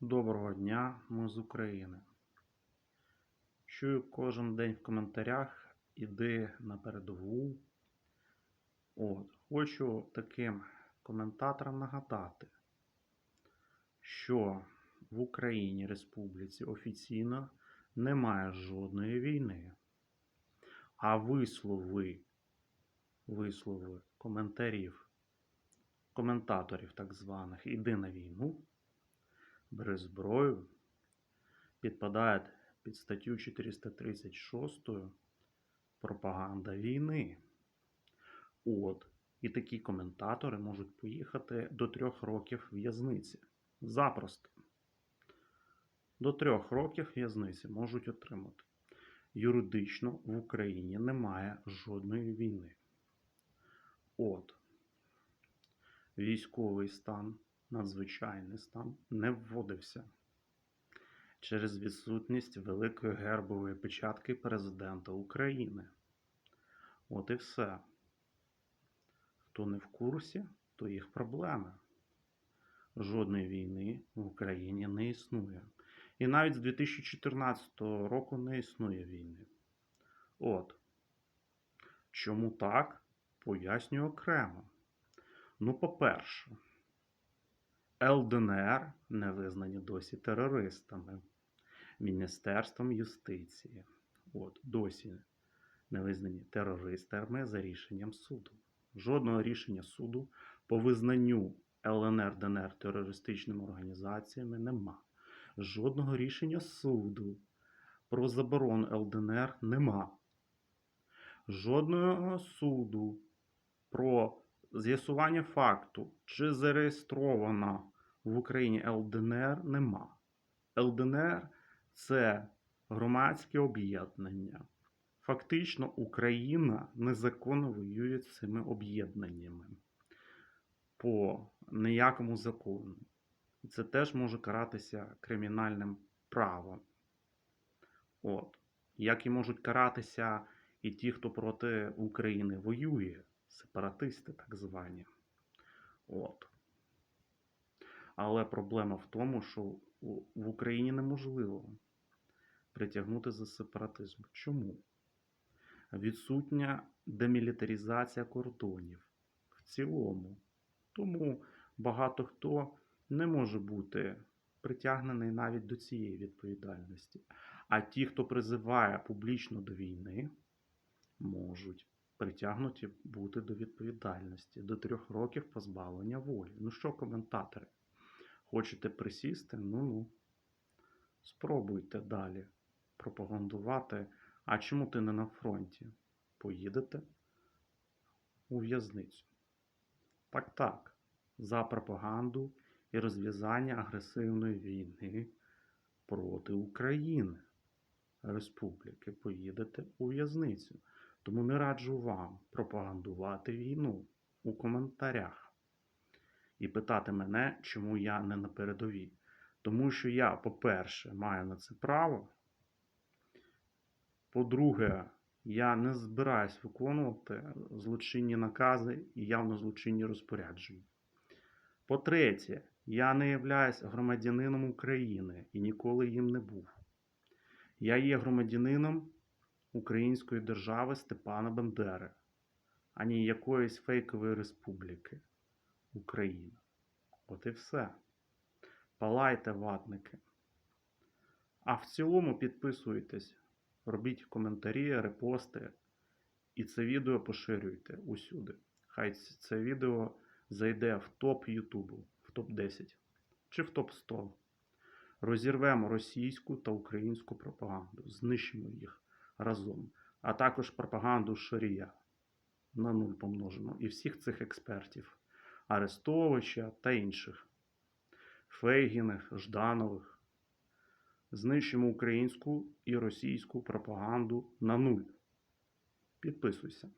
Доброго дня, ми з України. Чую кожен день в коментарях іди на передову. От, хочу таким коментаторам нагадати, що в Україні Республіці офіційно немає жодної війни. А вислови, вислови коментарів, коментаторів так званих іди на війну бере зброю, підпадає під статтю 436 пропаганда війни. От, і такі коментатори можуть поїхати до трьох років в'язниці. Запросто. До трьох років в'язниці можуть отримати. Юридично в Україні немає жодної війни. От. Військовий стан надзвичайний стан не вводився через відсутність великої гербової печатки президента України. От і все. Хто не в курсі, то їх проблеми. Жодної війни в Україні не існує. І навіть з 2014 року не існує війни. От. Чому так? Пояснюю окремо. Ну, по-перше, ЛДНР не визнані досі терористами Міністерством юстиції. От, досі не визнані терористами за рішенням суду. Жодного рішення суду по визнанню ЛНР ДНР терористичними організаціями нема. Жодного рішення суду про заборону ЛДНР нема. Жодного суду про з'ясування факту, чи зареєстрована в Україні ЛДНР, нема. ЛДНР це громадське об'єднання. Фактично, Україна незаконно воює з цими об'єднаннями по ніякому закону. Це теж може каратися кримінальним правом. От. Як і можуть каратися і ті, хто проти України воює сепаратисти так звані. От. Але проблема в тому, що в Україні неможливо притягнути за сепаратизм. Чому? Відсутня демілітаризація кордонів в цілому. Тому багато хто не може бути притягнений навіть до цієї відповідальності. А ті, хто призиває публічно до війни, можуть притягнуті бути до відповідальності до трьох років позбавлення волі. Ну що, коментатори? Хочете присісти? Ну ну. Спробуйте далі пропагандувати. А чому ти не на фронті? Поїдете у в'язницю. Так так, за пропаганду і розв'язання агресивної війни проти України. Республіки поїдете у в'язницю. Тому не раджу вам пропагандувати війну у коментарях і питати мене, чому я не на передовій. Тому що я, по-перше, маю на це право. По-друге, я не збираюсь виконувати злочинні накази і явно злочинні розпорядження. По-третє, я не являюсь громадянином України і ніколи їм не був. Я є громадянином Української держави Степана Бандери, ані якоїсь фейкової республіки Україна. От і все. Палайте ватники. А в цілому підписуйтесь, робіть коментарі, репости і це відео поширюйте усюди. Хай це відео зайде в топ Ютубу, в топ 10 чи в топ 100. Розірвемо російську та українську пропаганду, знищимо їх разом, а також пропаганду Шарія на нуль помножимо і всіх цих експертів Арестовича та інших Фейгіних, Жданових. Знищимо українську і російську пропаганду на нуль. Підписуйся.